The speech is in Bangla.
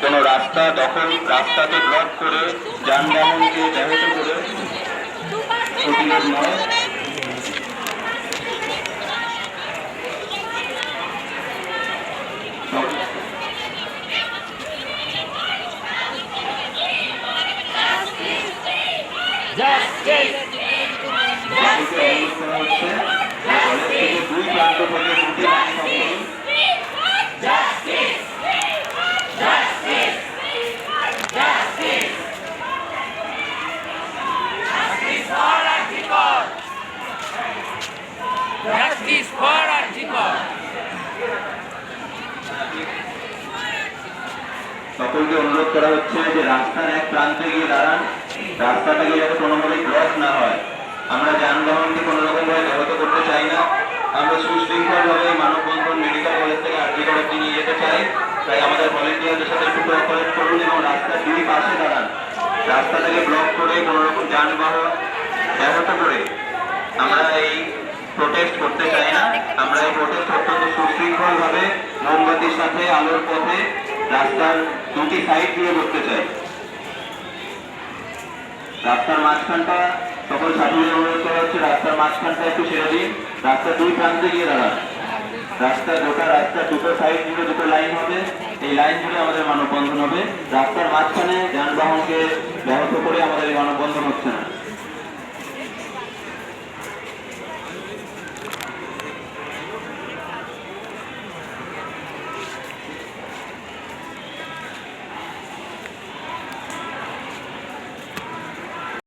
কোনো রাস্তা দখল রাস্তাকে ব্লক করে যানবাহনকে ব্যাহত করে। প্রতিরোধ নয় সকলকে অনুরোধ করা হচ্ছে যে কলেজ থেকে দুই প্রান্ত থেকে দুটি লাইন সংকলন Justice for Archibald. সকলকে অনুরোধ করা হচ্ছে যে রাস্তার এক প্রান্তে গিয়ে দাঁড়ান। রাস্তাটাকে যাতে কোনোভাবেই ব্লক না হয়। আমরা যানবাহনকে কোনো রকম ভাবে ব্যাহত করতে চাই না। আমরা সুশৃঙ্খল ভাবে মানববন্ধন মেডিকেল কলেজ থেকে আর্জি কলেজে নিয়ে যেতে চাই। তাই আমাদের ভলেন্টিয়ারদের সাথে একটু কোঅপারেট করুন এবং রাস্তার দুই পাশে দাঁড়ান। রাস্তাটাকে ব্লক করে কোনো রকম যানবাহন ব্যাহত করে। আমরা এই প্রোটেস্ট করতে চাই না। আমরা এই প্রোটেস্ট অত্যন্ত সুশৃঙ্খল ভাবে মোমবাতির সাথে, আলোর পথে রাস্তার দুটি সাইড দিয়ে করতে চাই। রাস্তার মাঝখানটা সকল ছাত্রীদের অনুরোধ করা হচ্ছে, রাস্তার মাঝখানটা একটু ছেড়ে দিন। রাস্তার দুই প্রান্তে গিয়ে দাঁড়ান। রাস্তা গোটা রাস্তা দুটো সাইড জুড়ে দুটো লাইন হবে। এই লাইন জুড়ে আমাদের মানববন্ধন হবে। রাস্তার মাঝখানে যানবাহনকে ব্যাহত করে আমাদের এই মানববন্ধন হচ্ছে না।